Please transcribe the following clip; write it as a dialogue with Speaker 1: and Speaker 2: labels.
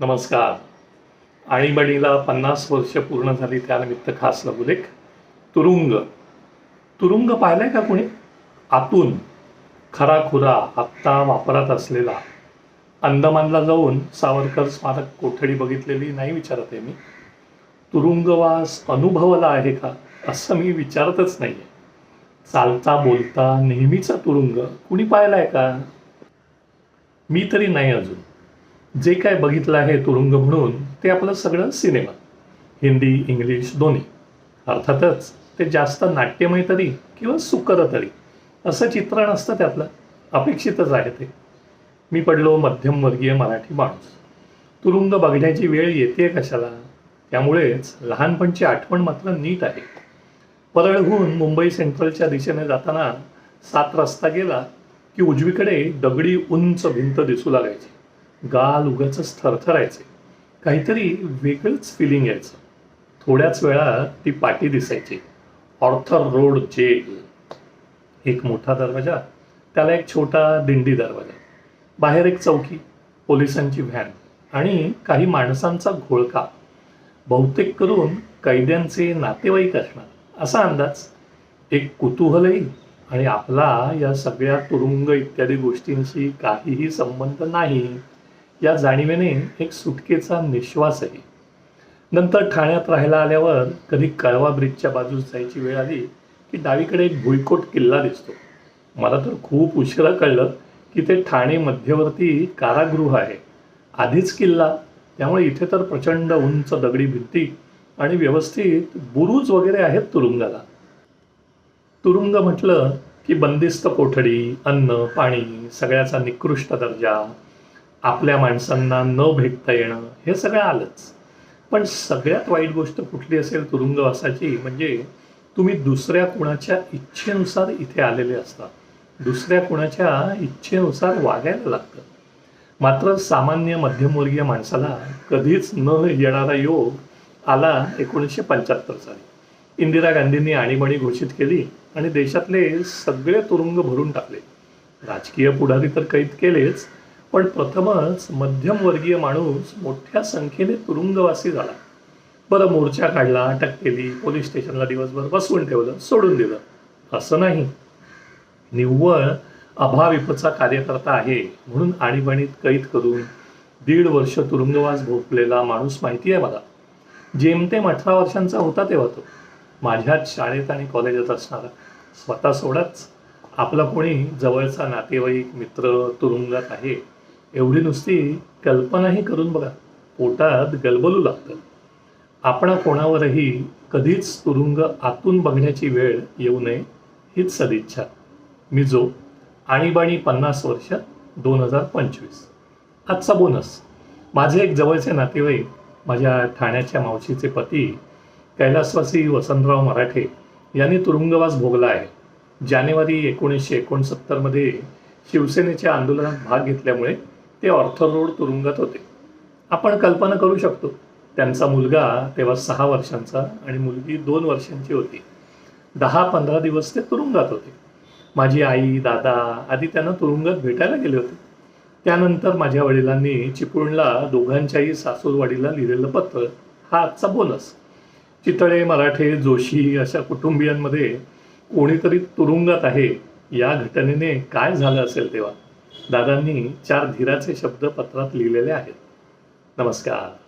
Speaker 1: नमस्कार. आणीबाणीला पन्नास वर्ष पूर्ण झाली त्यानिमित्त खास लघुलेख. तुरुंग. तुरुंग पाहिलाय का कोणी? आतून. खराखुरा आत्ता वापरात असलेला. अंदमानला जाऊन सावरकर स्मारक कोठडी बघितलेली नाही विचारत आहे मी. तुरुंगवास अनुभवला आहे का? असं मी विचारतच नाही आहे चालता बोलता नेहमीचा तुरुंग. कुणी पाहिलाय का? मी तरी नाही अजून. जे काय बघितलं आहे तुरुंग म्हणून ते आपलं सगळं सिनेमा. हिंदी इंग्लिश दोन्ही. अर्थातच ते जास्त नाट्यमय तरी किंवा सुकर तरी असं चित्रण असतं त्यातलं. अपेक्षितच आहे ते. मी पडलो मध्यमवर्गीय मराठी माणूस. तुरुंग बघण्याची वेळ येते कशाला? त्यामुळेच लहानपणची आठवण मात्र नीट आहे. परळहून मुंबई सेंट्रलच्या दिशेने जाताना सात रस्ता गेला की उजवीकडे दगडी उंच भिंत दिसू लागायची. गाल उगाच थरथरायचे. काहीतरी वेगळंच फिलिंग यायचं. थोड्याच वेळात ती पाटी दिसायची. Arthur road jail. एक मोठा दरवाजा त्याला एक छोटा दिंडी दरवाजा. बाहेर एक चौकी पोलिसांची व्हॅन आणि काही माणसांचा घोळका. बहुतेक करून कैद्यांचे नातेवाईक असणार असा अंदाज. एक कुतूहलही आणि आपला या सगळ्या तुरुंग इत्यादी गोष्टींशी काहीही संबंध नाही. या जाणीवेने एक सुटकेचा निश्वासही. नंतर ठाण्यात राहायला आल्यावर कधी कळवा ब्रिजच्या बाजूस जायची वेळ आली की डावीकडे एक भुईकोट किल्ला दिसतो. मला तर खूप उशिरा कळलं की ते ठाणे मध्यवर्ती कारागृह आहे. आधीच किल्ला त्यामुळे इथे तर प्रचंड उंच दगडी भिंती आणि व्यवस्थित बुरुज वगैरे आहेत तुरुंगाला. तुरुंग म्हटलं की बंदिस्त कोठडी अन्न पाणी सगळ्याचा निकृष्ट दर्जा आपल्या माणसांना न भेटता येणं हे सगळं आलंच. पण सगळ्यात वाईट गोष्ट कुठली असेल तुरुंगवासाची म्हणजे तुम्ही दुसऱ्या कुणाच्या इच्छेनुसार इथे आलेले असता. दुसऱ्या कुणाच्या इच्छेनुसार वागायला लागतं. मात्र सामान्य मध्यमवर्गीय माणसाला कधीच न येणारा योग आला एकोणीसशे पंच्याहत्तर साली. इंदिरा गांधींनी आणीबाणी घोषित केली आणि देशातले सगळे तुरुंग भरून टाकले. राजकीय पुढारी तर कैद केलेच पण प्रथमच मध्यमवर्गीय माणूस मोठ्या संख्येने तुरुंगवासी झाला. बरं मोर्चा काढला अटक केली पोलीस स्टेशनला दिवसभर बसवून ठेवलं सोडून दिलं. असं नाही. निव्वळ अभाविपचा कार्यकर्ता आहे म्हणून आणीबाणीत कैद करून दीड वर्ष तुरुंगवास भोगलेला माणूस माहिती आहे मला. जेमतेम अठरा वर्षांचा होता तेव्हा तो. माझ्याच शाळेत आणि कॉलेजात असणारा. स्वतः सोडाच आपला कोणी जवळचा नातेवाईक मित्र तुरुंगात आहे. एवढी नुसती कल्पनाही करून बघा. पोटात गलबलू लागतं. आपण कोणावरही कधीच तुरुंग आतून बघण्याची वेळ येऊ नये हीच सदिच्छा मी जो आणीबाणी पन्नास वर्ष दोन हजार पंचवीस. आजचा बोनस. माझे एक जवळचे नातेवाईक माझ्या ठाण्याच्या मावशीचे पती कैलासवासी वसंतराव मराठे यांनी तुरुंगवास भोगला आहे. जानेवारी एकोणीसशे एकोणसत्तरमध्ये शिवसेनेच्या आंदोलनात भाग घेतल्यामुळे ते ऑर्थर रोड तुरुंगात होते. आपण कल्पना करू शकतो त्यांचा मुलगा तेव्हा सहा वर्षांचा आणि मुलगी दोन वर्षांची होती. दहा पंधरा दिवस ते तुरुंगात होते. माझी आई दादा आधी त्यांना तुरुंगात भेटायला गेले होते. त्यानंतर माझ्या वडिलांनी चिपळूणला दोघांच्याही सासूरवाडीला लिहिलेलं पत्र हा आजचा बोनस चितळे मराठे जोशी अशा कुटुंबियांमध्ये कोणीतरी तुरुंगात आहे या घटनेने काय झालं असेल तेव्हा? दादांनी चार धीराचे शब्द पत्रात लिहिलेले आहेत. नमस्कार.